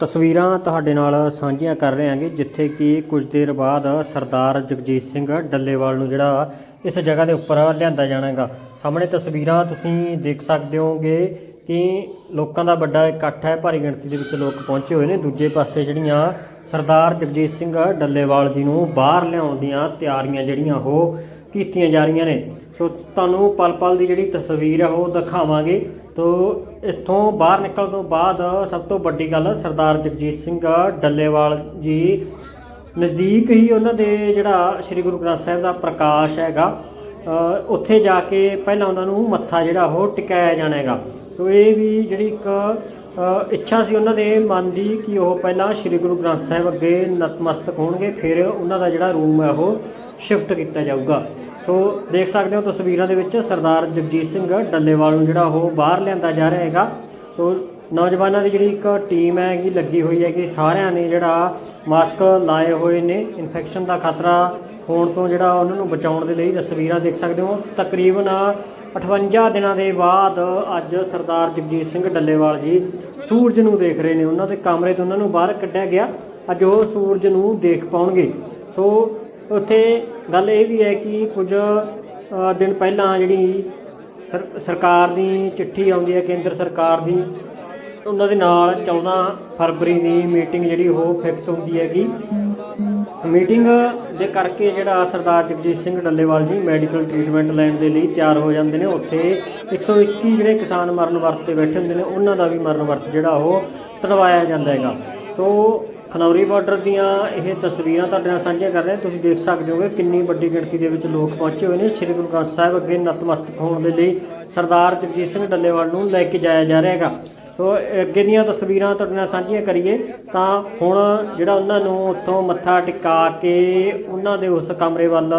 ਤਸਵੀਰਾਂ ਤੁਹਾਡੇ ਨਾਲ ਸਾਂਝੀਆਂ ਕਰ ਰਹੇ ਹਾਂਗੇ, ਜਿੱਥੇ ਕਿ ਕੁਝ ਦੇਰ ਬਾਅਦ ਸਰਦਾਰ ਜਗਜੀਤ ਸਿੰਘ ਡੱਲੇਵਾਲ ਨੂੰ ਜਿਹੜਾ ਇਸ ਜਗ੍ਹਾ ਦੇ ਉੱਪਰ ਲਿਆਂਦਾ ਜਾਣਾਗਾ। ਸਾਹਮਣੇ ਤਸਵੀਰਾਂ ਤੁਸੀਂ ਦੇਖ ਸਕਦੇ ਹੋਗੇ ਕਿ ਲੋਕਾਂ ਦਾ ਵੱਡਾ ਇਕੱਠ ਹੈ, ਭਾਰੀ ਗਿਣਤੀ ਦੇ ਵਿੱਚ ਲੋਕ ਪਹੁੰਚੇ ਹੋਏ ਨੇ। ਦੂਜੇ ਪਾਸੇ ਜਿਹੜੀਆਂ ਸਰਦਾਰ ਜਗਜੀਤ ਸਿੰਘ ਡੱਲੇਵਾਲ ਜੀ ਨੂੰ ਬਾਹਰ ਲਿਆਉਣ ਦੀਆਂ ਤਿਆਰੀਆਂ ਜਿਹੜੀਆਂ ਉਹ ਕੀਤੀਆਂ ਜਾ ਰਹੀਆਂ ਨੇ। ਸੋ ਤੁਹਾਨੂੰ ਪਲ ਪਲ ਦੀ ਜਿਹੜੀ ਤਸਵੀਰ ਹੈ, ਉਹ ਦਿਖਾਵਾਂਗੇ। ਤੋ ਇੱਥੋਂ ਬਾਹਰ ਨਿਕਲਣ ਤੋਂ ਬਾਅਦ ਸਭ ਤੋਂ ਵੱਡੀ ਗੱਲ ਸਰਦਾਰ ਜਗਜੀਤ ਸਿੰਘ ਡੱਲੇਵਾਲ ਜੀ ਨਜ਼ਦੀਕ ਹੀ ਉਹਨਾਂ ਦੇ ਜਿਹੜਾ ਸ੍ਰੀ ਗੁਰੂ ਗ੍ਰੰਥ ਸਾਹਿਬ ਦਾ ਪ੍ਰਕਾਸ਼ ਹੈਗਾ ਉੱਥੇ ਜਾ ਕੇ ਪਹਿਲਾਂ ਉਹਨਾਂ ਨੂੰ ਮੱਥਾ ਜਿਹੜਾ ਉਹ ਟਿਕਾਇਆ ਜਾਣਾ ਹੈਗਾ। ਸੋ ਇਹ ਵੀ ਜਿਹੜੀ ਇੱਕ ਇੱਛਾ ਸੀ ਉਹਨਾਂ ਦੇ ਮਨ ਦੀ ਕਿ ਉਹ ਪਹਿਲਾਂ ਸ੍ਰੀ ਗੁਰੂ ਗ੍ਰੰਥ ਸਾਹਿਬ ਅੱਗੇ ਨਤਮਸਤਕ ਹੋਣਗੇ, ਫਿਰ ਉਹਨਾਂ ਦਾ ਜਿਹੜਾ ਰੂਮ ਹੈ ਉਹ ਸ਼ਿਫਟ ਕੀਤਾ ਜਾਊਗਾ। ਸੋ ਦੇਖ ਸਕਦੇ ਹੋ ਤਸਵੀਰਾਂ ਦੇ ਵਿੱਚ ਸਰਦਾਰ ਜਗਜੀਤ ਸਿੰਘ ਡੱਲੇਵਾਲ ਨੂੰ ਜਿਹੜਾ ਉਹ ਬਾਹਰ ਲਿਆਂਦਾ ਜਾ ਰਿਹਾ ਹੈਗਾ। ਸੋ ਨੌਜਵਾਨਾਂ ਦੀ ਜਿਹੜੀ ਇੱਕ ਟੀਮ ਹੈਗੀ, ਲੱਗੀ ਹੋਈ ਹੈ ਕਿ ਸਾਰਿਆਂ ਨੇ ਜਿਹੜਾ ਮਾਸਕ ਲਾਏ ਹੋਏ ਨੇ। ਇਨਫੈਕਸ਼ਨ ਦਾ ਖਤਰਾ ਹੋਣ ਤੋਂ ਜਿਹੜਾ ਉਹਨਾਂ ਨੂੰ ਬਚਾਉਣ ਦੇ ਲਈ ਤਸਵੀਰਾਂ ਦੇਖ ਸਕਦੇ ਹੋ। ਤਕਰੀਬਨ 58 ਦਿਨਾਂ ਦੇ ਬਾਅਦ ਅੱਜ ਸਰਦਾਰ ਜਗਜੀਤ ਸਿੰਘ ਡੱਲੇਵਾਲ ਜੀ ਸੂਰਜ ਨੂੰ ਦੇਖ ਰਹੇ ਨੇ। ਉਹਨਾਂ ਦੇ ਕਮਰੇ ਤੋਂ ਉਹਨਾਂ ਨੂੰ ਬਾਹਰ ਕੱਢਿਆ ਗਿਆ। ਅੱਜ ਉਹ ਸੂਰਜ ਨੂੰ ਦੇਖ ਪਾਉਣਗੇ। ਸੋ ਉੱਥੇ ਗੱਲ ਇਹ ਵੀ ਹੈ ਕਿ ਕੁਝ ਦਿਨ ਪਹਿਲਾਂ ਜਿਹੜੀ ਸਰ- ਸਰਕਾਰ ਦੀ ਚਿੱਠੀ ਆਉਂਦੀ ਹੈ, ਕੇਂਦਰ ਸਰਕਾਰ ਦੀ ਉਹਨਾਂ ਦੇ ਨਾਲ 14 ਫਰਵਰੀ ਦੀ ਮੀਟਿੰਗ ਜਿਹੜੀ ਉਹ ਫਿਕਸ ਹੁੰਦੀ ਹੈਗੀ। ਮੀਟਿੰਗ ਦੇ ਕਰਕੇ ਜਿਹੜਾ ਸਰਦਾਰ ਜਗਜੀਤ ਸਿੰਘ ਡੱਲੇਵਾਲ ਜੀ ਮੈਡੀਕਲ ਟ੍ਰੀਟਮੈਂਟ ਲੈਣ ਦੇ ਲਈ ਤਿਆਰ ਹੋ ਜਾਂਦੇ ਨੇ। ਉੱਥੇ 121 ਜਿਹੜੇ ਕਿਸਾਨ ਮਰਨ ਵਰਤ ਤੇ ਬੈਠੇ ਹੁੰਦੇ ਨੇ, ਉਹਨਾਂ ਦਾ ਵੀ ਮਰਨ ਵਰਤ ਜਿਹੜਾ ਉਹ ਤੜਵਾਇਆ ਜਾਂਦਾ ਹੈਗਾ। ਸੋ ਖਨੌਰੀ ਬਾਰਡਰ ਦੀਆਂ ਇਹ ਤਸਵੀਰਾਂ ਤੁਹਾਡੇ ਨਾਲ ਸਾਂਝੀਆਂ ਕਰ ਰਹੇ। ਤੁਸੀਂ ਦੇਖ ਸਕਦੇ ਹੋਗੇ ਕਿੰਨੀ ਵੱਡੀ ਗਿਣਤੀ ਦੇ ਵਿੱਚ ਲੋਕ ਪਹੁੰਚੇ ਹੋਏ ਨੇ। ਸ੍ਰੀ ਗੁਰੂ ਗ੍ਰੰਥ ਸਾਹਿਬ ਅੱਗੇ ਨਤਮਸਤਕ ਹੋਣ ਦੇ ਲਈ ਸਰਦਾਰ ਜਗਜੀਤ ਸਿੰਘ ਡੱਲੇਵਾਲ ਨੂੰ ਲੈ ਕੇ ਜਾਇਆ ਜਾ ਰਿਹਾ ਹੈਗਾ। ਸੋ ਅੱਗੇ ਦੀਆਂ ਤਸਵੀਰਾਂ ਤੁਹਾਡੇ ਨਾਲ ਸਾਂਝੀਆਂ ਕਰੀਏ, ਤਾਂ ਹੁਣ ਜਿਹੜਾ ਉਹਨਾਂ ਨੂੰ ਉੱਥੋਂ ਮੱਥਾ ਟਿਕਾ ਕੇ ਉਹਨਾਂ ਦੇ ਉਸ ਕਮਰੇ ਵੱਲ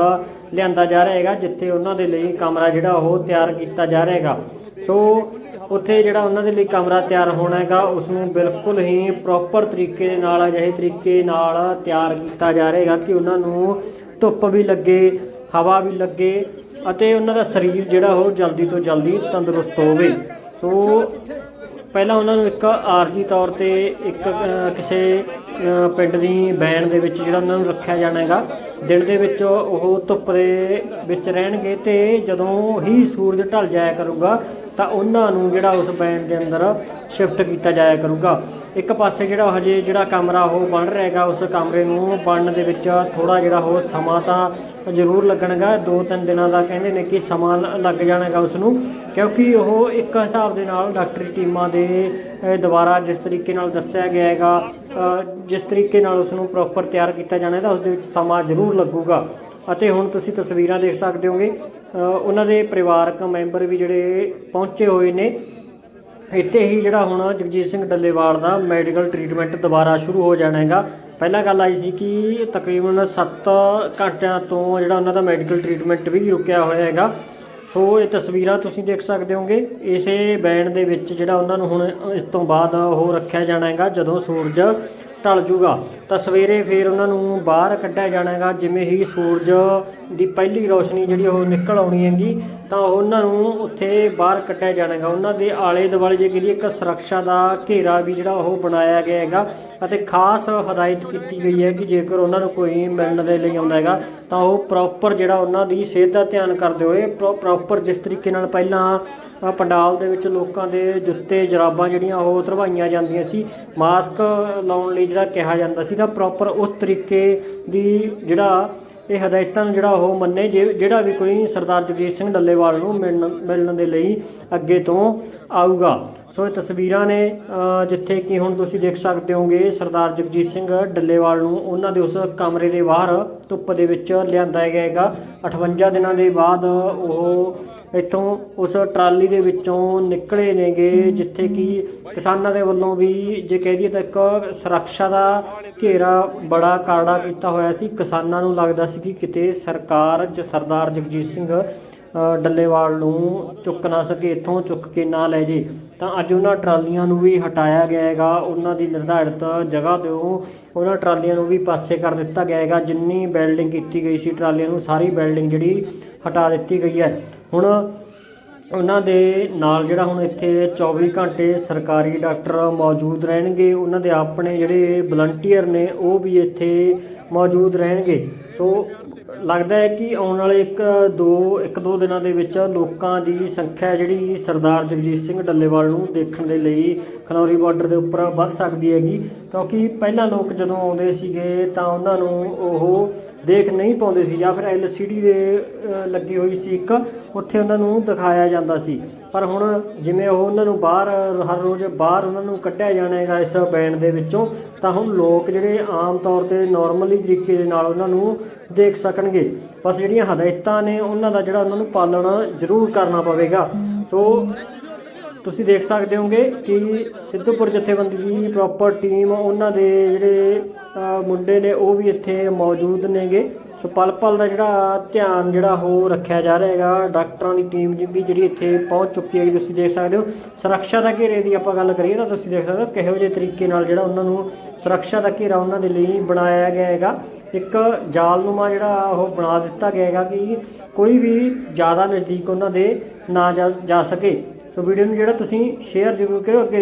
ਲਿਆਂਦਾ ਜਾ ਰਿਹਾ ਹੈਗਾ, ਜਿੱਥੇ ਉਹਨਾਂ ਦੇ ਲਈ ਕਮਰਾ ਜਿਹੜਾ ਉਹ ਤਿਆਰ ਕੀਤਾ ਜਾ ਰਿਹਾ ਹੈਗਾ। ਸੋ ਉੱਥੇ ਜਿਹੜਾ ਉਹਨਾਂ ਦੇ ਲਈ ਕਮਰਾ ਤਿਆਰ ਹੋਣਾ ਹੈਗਾ ਉਸ ਨੂੰ ਬਿਲਕੁਲ ਹੀ ਪ੍ਰੋਪਰ ਤਰੀਕੇ ਦੇ ਨਾਲ, ਅਜਿਹੇ ਤਰੀਕੇ ਨਾਲ ਤਿਆਰ ਕੀਤਾ ਜਾ ਰਿਹਾ ਹੈਗਾ ਕਿ ਉਹਨਾਂ ਨੂੰ ਧੁੱਪ ਵੀ ਲੱਗੇ, ਹਵਾ ਵੀ ਲੱਗੇ ਅਤੇ ਉਹਨਾਂ ਦਾ ਸਰੀਰ ਜਿਹੜਾ ਉਹ ਜਲਦੀ ਤੋਂ ਜਲਦੀ ਤੰਦਰੁਸਤ ਹੋਵੇ। ਸੋ ਪਹਿਲਾਂ ਉਹਨਾਂ ਨੂੰ ਇੱਕ ਆਰਜੀ ਤੌਰ ਤੇ ਇੱਕ ਕਿਸੇ ਪਿੰਡ ਦੀ ਬੈਨ ਦੇ ਵਿੱਚ ਜਿਹੜਾ ਉਹਨਾਂ ਨੂੰ ਰੱਖਿਆ ਜਾਣਾ ਹੈਗਾ, ਦਿਨ ਦੇ ਵਿੱਚ ਉਹ ਧੁੱਪ ਦੇ ਵਿੱਚ ਰਹਿਣਗੇ ਤੇ ਜਦੋਂ ਹੀ ਸੂਰਜ ਢਲ ਜਾਇਆ ਕਰੂਗਾ ਤਾਂ ਉਹਨਾਂ ਨੂੰ ਜਿਹੜਾ ਉਸ ਬੈਂਡ ਦੇ ਅੰਦਰ ਸ਼ਿਫਟ ਕੀਤਾ ਜਾਇਆ ਕਰੂਗਾ। ਇੱਕ ਪਾਸੇ ਜਿਹੜਾ ਹਜੇ ਜਿਹੜਾ ਕਮਰਾ ਉਹ ਬਣ ਰਿਹਾ ਹੈਗਾ ਉਸ ਕਮਰੇ ਨੂੰ ਬਣਨ ਦੇ ਵਿੱਚ ਥੋੜਾ ਜਿਹੜਾ ਉਹ ਸਮਾਂ ਤਾਂ ਜ਼ਰੂਰ ਲੱਗਣਗਾ। ਦੋ ਤਿੰਨ ਦਿਨਾਂ ਦਾ ਕਹਿੰਦੇ ਨੇ ਕਿ ਸਮਾਂ ਲ- ਲੱਗ ਜਾਣਾਗਾ ਉਸ ਨੂੰ ਕਿਉਂਕਿ ਉਹ ਇੱਕ ਹਿਸਾਬ ਦੇ ਨਾਲ ਡਾਕਟਰੀ ਟੀਮਾਂ ਦੇ ਦੁਆਰਾ ਜਿਸ ਤਰੀਕੇ ਨਾਲ ਦੱਸਿਆ ਗਿਆ ਹੈਗਾ ਜਿਸ ਤਰੀਕੇ ਨਾਲ ਉਸ ਨੂੰ ਪ੍ਰੋਪਰ ਤਿਆਰ ਕੀਤਾ ਜਾਣਾ ਹੈ, ਤਾਂ ਉਸ ਦੇ ਵਿੱਚ ਸਮਾਂ ਜ਼ਰੂਰ ਲੱਗੂਗਾ। ਅਤੇ ਹੁਣ ਤੁਸੀਂ ਤਸਵੀਰਾਂ ਦੇਖ ਸਕਦੇ ਹੋਗੇ ਉਹਨਾਂ ਦੇ ਪਰਿਵਾਰਕ ਮੈਂਬਰ ਵੀ ਜਿਹੜੇ ਪਹੁੰਚੇ ਹੋਏ ਨੇ। ਇੱਥੇ ਹੀ ਜਿਹੜਾ ਹੁਣ ਜਗਜੀਤ ਸਿੰਘ ਡੱਲੇਵਾਲ ਦਾ ਮੈਡੀਕਲ ਟ੍ਰੀਟਮੈਂਟ ਦੁਬਾਰਾ ਸ਼ੁਰੂ ਹੋ ਜਾਣਾ ਹੈਗਾ। ਪਹਿਲਾਂ ਗੱਲ ਆਈ ਸੀ ਕਿ ਤਕਰੀਬਨ 7 ਘੰਟਿਆਂ ਤੋਂ ਜਿਹੜਾ ਉਹਨਾਂ ਦਾ ਮੈਡੀਕਲ ਟ੍ਰੀਟਮੈਂਟ ਵੀ ਰੁਕਿਆ ਹੋਇਆ ਹੈਗਾ। ਸੋ ਇਹ ਤਸਵੀਰਾਂ ਤੁਸੀਂ ਦੇਖ ਸਕਦੇ ਹੋਗੇ। ਇਸੇ ਬੈਂਡ ਦੇ ਵਿੱਚ ਜਿਹੜਾ ਉਹਨਾਂ ਨੂੰ ਹੁਣ ਇਸ ਤੋਂ ਬਾਅਦ ਉਹ ਰੱਖਿਆ ਜਾਣਾ ਹੈਗਾ, ਜਦੋਂ ਸੂਰਜ ਢਲ ਜੂਗਾ। ਤਾਂ ਸਵੇਰੇ ਫਿਰ ਉਹਨਾਂ ਨੂੰ ਬਾਹਰ ਕੱਢਿਆ ਜਾਣਾ ਹੈਗਾ ਜਿਵੇਂ ਹੀ ਸੂਰਜ ਦੀ ਪਹਿਲੀ ਰੋਸ਼ਨੀ ਜਿਹੜੀ ਉਹ ਨਿਕਲ ਆਉਣੀ ਹੈਗੀ, ਤਾਂ ਉਹਨਾਂ ਨੂੰ ਉੱਥੇ ਬਾਹਰ ਕੱਢਿਆ ਜਾਣਾ ਹੈਗਾ ਉਹਨਾਂ ਦੇ ਆਲੇ ਦੁਆਲੇ ਜੇ ਕਰੀਏ ਇੱਕ ਸੁਰੱਖਿਆ ਦਾ ਘੇਰਾ ਵੀ ਜਿਹੜਾ ਉਹ ਬਣਾਇਆ ਗਿਆ ਹੈਗਾ ਅਤੇ ਖਾਸ ਹਦਾਇਤ ਕੀਤੀ ਗਈ ਹੈ ਕਿ ਜੇਕਰ ਉਹਨਾਂ ਨੂੰ ਕੋਈ ਮਿਲਣ ਦੇ ਲਈ ਆਉਂਦਾ ਹੈਗਾ, ਤਾਂ ਉਹ ਪ੍ਰੋਪਰ ਜਿਹੜਾ ਉਹਨਾਂ ਦੀ ਸਿਹਤ ਦਾ ਧਿਆਨ ਕਰਦੇ ਹੋਏ ਪ੍ਰੋਪਰ ਜਿਸ ਤਰੀਕੇ ਨਾਲ ਪਹਿਲਾਂ ਪੰਡਾਲ ਦੇ ਵਿੱਚ ਲੋਕਾਂ ਦੇ ਜੁੱਤੇ, ਜਰਾਬਾਂ ਜਿਹੜੀਆਂ ਉਹ ਧਰਵਾਈਆਂ ਜਾਂਦੀਆਂ ਸੀ, ਮਾਸਕ ਲਾਉਣ ਲਈ ਜਿਹੜਾ ਕਿਹਾ ਜਾਂਦਾ ਸੀ, ਤਾਂ ਪ੍ਰੋਪਰ ਉਸ ਤਰੀਕੇ ਦੀ ਜਿਹੜਾ ਇਹ ਹਦਾਇਤਾਂ ਨੂੰ ਜਿਹੜਾ ਉਹ ਮੰਨੇ ਜੇ ਜਿਹੜਾ ਵੀ ਕੋਈ ਸਰਦਾਰ ਜਗਜੀਤ ਸਿੰਘ ਡੱਲੇਵਾਲ ਨੂੰ ਮਿਲਣ ਮਿਲਣ ਦੇ ਲਈ ਅੱਗੇ ਤੋਂ ਆਊਗਾ। ਸੋ ਇਹ ਤਸਵੀਰਾਂ ਨੇ ਜਿੱਥੇ ਕਿ ਹੁਣ ਤੁਸੀਂ ਦੇਖ ਸਕਦੇ ਹੋਗੇ ਸਰਦਾਰ ਜਗਜੀਤ ਸਿੰਘ ਡੱਲੇਵਾਲ ਨੂੰ ਉਹਨਾਂ ਦੇ ਉਸ ਕਮਰੇ ਦੇ ਬਾਹਰ ਧੁੱਪ ਦੇ ਵਿੱਚ ਲਿਆਂਦਾ ਗਿਆ ਹੈਗਾ। 58 ਦਿਨਾਂ ਦੇ ਬਾਅਦ ਉਹ ਇੱਥੋਂ ਉਸ ਟਰਾਲੀ ਦੇ ਵਿੱਚੋਂ ਨਿਕਲੇ ਨੇਗੇ, ਜਿੱਥੇ ਕਿ ਕਿਸਾਨਾਂ ਦੇ ਵੱਲੋਂ ਵੀ ਜੇ ਕਹਿ ਦਈਏ ਤਾਂ ਇੱਕ ਸੁਰੱਖਿਆ ਦਾ ਘੇਰਾ ਬੜਾ ਕਾੜਾ ਕੀਤਾ ਹੋਇਆ ਸੀ। ਕਿਸਾਨਾਂ ਨੂੰ ਲੱਗਦਾ ਸੀ ਕਿ ਕਿਤੇ ਸਰਕਾਰ ਜ ਸਰਦਾਰ ਜਗਜੀਤ ਸਿੰਘ ਡੱਲੇਵਾਲ ਨੂੰ ਚੁੱਕ ਨਾ ਸਕੇ, ਇੱਥੋਂ ਚੁੱਕ ਕੇ ਨਾ ਲੈ ਜੇ। ਤਾਂ ਅੱਜ ਉਹਨਾਂ ਟਰਾਲੀਆਂ ਨੂੰ ਵੀ ਹਟਾਇਆ ਗਿਆ ਹੈਗਾ। ਉਹਨਾਂ ਦੀ ਨਿਰਧਾਰਿਤ ਜਗ੍ਹਾ ਤੋਂ ਉਹਨਾਂ ਟਰਾਲੀਆਂ ਨੂੰ ਵੀ ਪਾਸੇ ਕਰ ਦਿੱਤਾ ਗਿਆ ਹੈਗਾ। ਜਿੰਨੀ ਬਿਲਡਿੰਗ ਕੀਤੀ ਗਈ ਸੀ, ਟਰਾਲੀਆਂ ਨੂੰ ਸਾਰੀ ਬਿਲਡਿੰਗ ਜਿਹੜੀ ਹਟਾ ਦਿੱਤੀ ਗਈ ਹੈ। ਹੁਣ ਉਹਨਾਂ ਦੇ ਨਾਲ ਜਿਹੜਾ ਹੁਣ ਇੱਥੇ 24 ਘੰਟੇ ਸਰਕਾਰੀ ਡਾਕਟਰ ਮੌਜੂਦ ਰਹਿਣਗੇ, ਉਹਨਾਂ ਦੇ ਆਪਣੇ ਜਿਹੜੇ ਵਲੰਟੀਅਰ ਨੇ, ਉਹ ਵੀ ਇੱਥੇ ਮੌਜੂਦ ਰਹਿਣਗੇ। ਸੋ ਲੱਗਦਾ ਹੈ ਕਿ ਆਉਣ ਵਾਲੇ ਇੱਕ ਦੋ ਇੱਕ ਦੋ ਦਿਨਾਂ ਦੇ ਵਿੱਚ ਲੋਕਾਂ ਦੀ ਸੰਖਿਆ ਜਿਹੜੀ ਸਰਦਾਰ ਜਗਜੀਤ ਸਿੰਘ ਡੱਲੇਵਾਲ ਨੂੰ ਦੇਖਣ ਦੇ ਲਈ ਖਨੌਰੀ ਬਾਰਡਰ ਦੇ ਉੱਪਰ ਵੱਧ ਸਕਦੀ ਹੈਗੀ। ਕਿਉਂਕਿ ਪਹਿਲਾਂ ਲੋਕ ਜਦੋਂ ਆਉਂਦੇ ਸੀਗੇ ਤਾਂ ਉਹਨਾਂ ਨੂੰ ਉਹ ਦੇਖ ਨਹੀਂ ਪਾਉਂਦੇ ਸੀ ਜਾਂ ਫਿਰ LCD ਦੇ ਲੱਗੀ ਹੋਈ ਸੀ ਇੱਕ, ਉੱਥੇ ਉਹਨਾਂ ਨੂੰ ਦਿਖਾਇਆ ਜਾਂਦਾ ਸੀ। ਪਰ ਹੁਣ ਜਿਵੇਂ ਉਹ ਉਹਨਾਂ ਨੂੰ ਬਾਹਰ, ਹਰ ਰੋਜ਼ ਬਾਹਰ ਉਹਨਾਂ ਨੂੰ ਕੱਢਿਆ ਜਾਣਾ ਹੈਗਾ ਇਸ ਬੈਂਡ ਦੇ ਵਿੱਚੋਂ, ਤਾਂ ਹੁਣ ਲੋਕ ਜਿਹੜੇ ਆਮ ਤੌਰ ਤੇ ਨਾਰਮਲੀ ਤਰੀਕੇ ਦੇ ਨਾਲ ਉਹਨਾਂ ਨੂੰ ਦੇਖ ਸਕਣਗੇ। ਬਸ ਜਿਹੜੀਆਂ ਹਦਾਇਤਾਂ ਨੇ ਉਹਨਾਂ ਦਾ ਜਿਹੜਾ ਉਹਨਾਂ ਨੂੰ ਪਾਲਣ ਜ਼ਰੂਰ ਕਰਨਾ ਪਵੇਗਾ। ਸੋ ਤੁਸੀਂ ਦੇਖ ਸਕਦੇ ਹੋਗੇ ਕਿ ਸਿੱਧੂਪੁਰ ਜਥੇਬੰਦੀ ਦੀ ਪ੍ਰੋਪਰ ਟੀਮ ਉਹਨਾਂ ਦੇ ਜਿਹੜੇ ਮੁੰਡੇ ਨੇ ਉਹ ਵੀ ਇੱਥੇ ਮੌਜੂਦ ਨੇਗੇ। ਸੋ ਪਲ ਪਲ ਦਾ ਜਿਹੜਾ ਧਿਆਨ ਜਿਹੜਾ ਉਹ ਰੱਖਿਆ ਜਾ ਰਿਹਾ ਹੈਗਾ। ਡਾਕਟਰਾਂ ਦੀ ਟੀਮ ਵੀ ਜਿਹੜੀ ਇੱਥੇ ਪਹੁੰਚ ਚੁੱਕੀ ਹੈਗੀ, ਤੁਸੀਂ ਦੇਖ ਸਕਦੇ ਹੋ। ਸੁਰੱਖਿਆ ਦਾ ਘੇਰੇ ਦੀ ਆਪਾਂ ਗੱਲ ਕਰੀਏ ਤਾਂ ਤੁਸੀਂ ਦੇਖ ਸਕਦੇ ਹੋ ਕਿਹੋ ਜਿਹੇ ਤਰੀਕੇ ਨਾਲ ਜਿਹੜਾ ਉਹਨਾਂ ਨੂੰ ਸੁਰੱਖਿਆ ਦਾ ਘੇਰਾ ਉਹਨਾਂ ਦੇ ਲਈ ਬਣਾਇਆ ਗਿਆ ਹੈਗਾ। ਇੱਕ ਜਾਲਨੁਮਾ ਜਿਹੜਾ ਉਹ ਬਣਾ ਦਿੱਤਾ ਗਿਆ ਹੈਗਾ ਕਿ ਕੋਈ ਵੀ ਜ਼ਿਆਦਾ ਨਜ਼ਦੀਕ ਉਹਨਾਂ ਦੇ ਨਾ ਜਾ- ਜਾ ਸਕੇ। ਸੋ ਵੀਡੀਓ ਨੂੰ ਜਿਹੜਾ ਤੁਸੀਂ ਸ਼ੇਅਰ ਜ਼ਰੂਰ ਕਰੋ ਅੱਗੇ